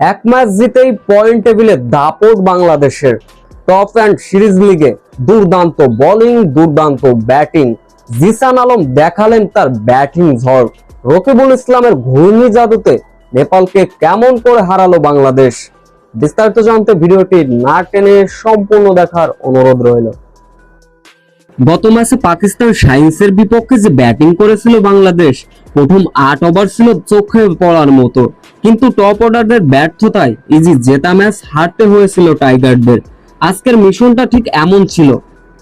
এক match জিতেই point টেবিলে দাপট বাংলাদেশের টপ অ্যান্ড সিরিজ লিগে দুর্দান্ত বোলিং দুর্দান্ত ব্যাটিং জিসান আলম দেখালেন তার ব্যাটিং ঝড়। রকিবুল ইসলামের ঘূর্ণি জাদুতে নেপালকে কেমন করে হারালো বাংলাদেশ? বিস্তারিত জানতে ভিডিওটি না টেনে সম্পূর্ণ দেখার অনুরোধ রইল। গত ম্যাচে পাকিস্তান সায়েন্সের বিপক্ষে যে ব্যাটিং করেছিল বাংলাদেশ, প্রথম আট ওভার ছিল চোখে পড়ার মতো। কিন্তু টপ অর্ডারদের ব্যর্থতায় ইজি জেতা ম্যাচ হারতে হয়েছিল টাইগারদের। আজকের মিশনটা ঠিক এমন ছিল।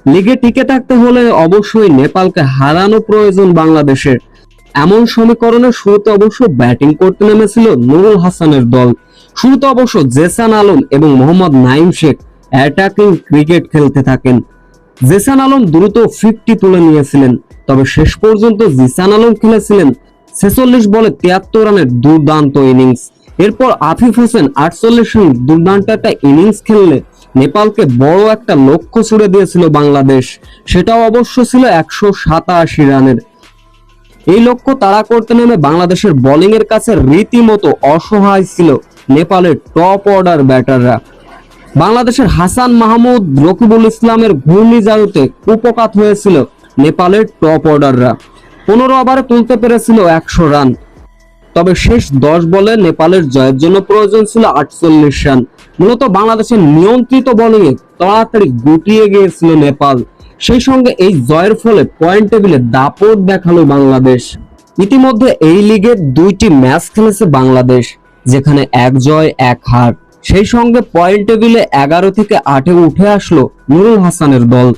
লিগে টিকে থাকতে হলে অবশ্যই নেপালকে হারানো প্রয়োজন বাংলাদেশের। এমন সমীকরণে শুরুতে অবশ্য ব্যাটিং করতে নেমেছিল নুরুল হাসানের দল। শুরুতে অবশ্য জেসান আলম এবং মোহাম্মদ নাইম শেখ অ্যাটাকিং ক্রিকেট খেলতে থাকেন। জেসান আলম দ্রুত ফিফটি তুলে নিয়েছিলেন, তবে শেষ পর্যন্ত জিসান আলম খেলেছিলেন ছেচল্লিশ বলে তিয়াত্তর রানের দুর্দান্ত ইনিংস। এরপর আফিফ হোসেন আটচল্লিশ রান দুর্দান্ত একটা ইনিংস খেললে নেপালকে বড় একটা লক্ষ্য ছুড়ে দিয়েছিল বাংলাদেশ। সেটাও অবশ্য ছিল একশো সাতাশি রানের। এই লক্ষ্য তারা করতে নেমে বাংলাদেশের বোলিং এর কাছে রীতিমতো অসহায় ছিল নেপালের টপ অর্ডার ব্যাটাররা। বাংলাদেশের হাসান মাহমুদ, রকিবুল ইসলামের ঘূর্ণিঝড়তে কুপকাত হয়েছিল নেপালের টপ অর্ডাররা। পনেরো ওভারে তুলতে পেরেছিল একশো রান। তবে শেষ দশ বলে নেপালের জয়ের জন্য প্রয়োজন ছিল আটচল্লিশ রান। মূলত বাংলাদেশের নিয়ন্ত্রিত বোলিংয়ে তাড়াতাড়ি গুটিয়ে গিয়েছিল নেপাল। সেই সঙ্গে এই জয়ের ফলে পয়েন্ট টেবিলে দাপট দেখাল বাংলাদেশ। ইতিমধ্যে এই লিগে দুইটি ম্যাচ খেলেছে বাংলাদেশ, যেখানে এক জয়, এক হার। সেই সঙ্গে পয়েন্ট টেবিলে এগারো থেকে আটে উঠে আসলো নুরুল হাসানের দল।